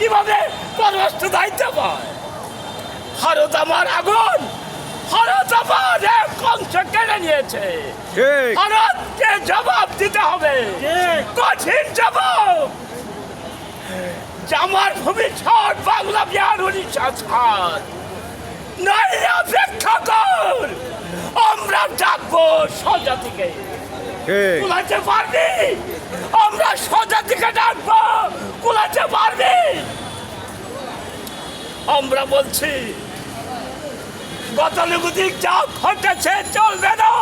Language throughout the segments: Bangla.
কীভাবে পররাষ্ট্র দায়িত্ব পায়? ভারত আমার আগুন। ভারত আমার এক অংশ কেড়ে নিয়েছে। ভারতকে জবাব দিতে হবে। কঠিন জবাব। আমার ভবিষ্যৎ বাংলা বিহার উড়িষ্যা ছাড় নাই অপেক্ষা কর। আমরা ডাকবো সোজা থেকে ঠিক। কুলাতে পারবি? আমরা সোজা ডাকবো কুলাতে পারবি আমরা বলছি, গতানুগতিক যা ঘটেছে চলবে না।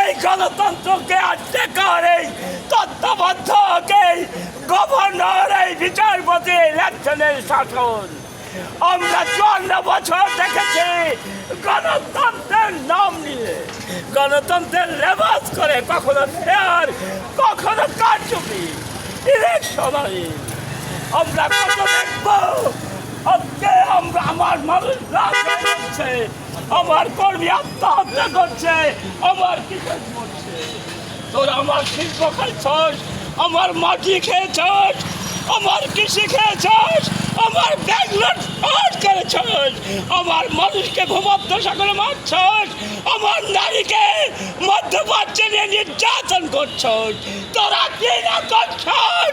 এই গণতন্ত্রকে আটকে কর এই তত্ত্বাবধায়ক গভর্নর, এই বিচারপতি ইলেকশনের শাসন। আমরা চুয়ান্ন বছর দেখেছি গণতন্ত্রের নাম নিয়ে। গণতন্ত্রের লেবাস করে কখনো ফেয়ার কখনো কারচুপি। ইলেকশন আমরা কত দেখব? আজকে আমরা আমার মানুষ যাচ্ছে আমার কর্মী আত্মহত্যা করছে, আমার কিসের করছে তোরা আমার শিল্প খাইছস আমার মাটি খেয়েছস, আমার কৃষি খেয়েছস, আমার ব্যাগলট পাঠ করেছস, আমার মানুষকে ভূমধ্যসা করে মারছস, আমার নারীকে মধ্যপ্রাচ্যে নিয়ে নির্যাতন করছস। তোরা কি না করছস?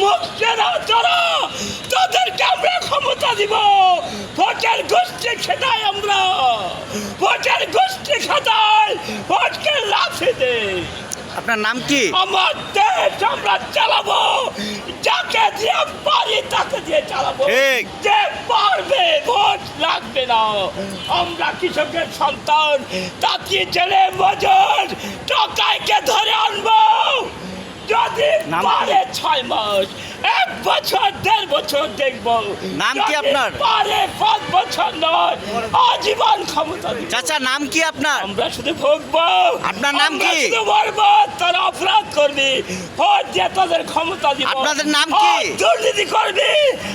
মুখছে না তোরা তোদেরকে আমরা ক্ষমতা দিব। ভোটের গোষ্ঠী খেতাই আমরা। ভোটের গোষ্ঠী খেতাই ভোটকে লাফে দে। আপনার নাম কি? আমার দেশ আমরা চালাবো। যাকে দিয়ে পারি তাকে দিয়ে চালাবো। যে পারবে ভোট লাগবে না। আমরা কৃষকের সন্তান। তাকে জেলে মজুর। টকাইকে ধরে আনব। নাম? পারে ছয় মাস এক বছর দেড় বছর দেখব নাম কি আপনার? পারে পাঁচ বছর নয় আজীবন ক্ষমতা চাচা নাম কি আপনার আমরা শুধু ভোগব আপনার নাম কি? শুধু মরবো তারা অপরাধ করবি ভোট দিয়ে তাদের ক্ষমতা দিব আপনাদের নাম কি? দুর্নীতি করবি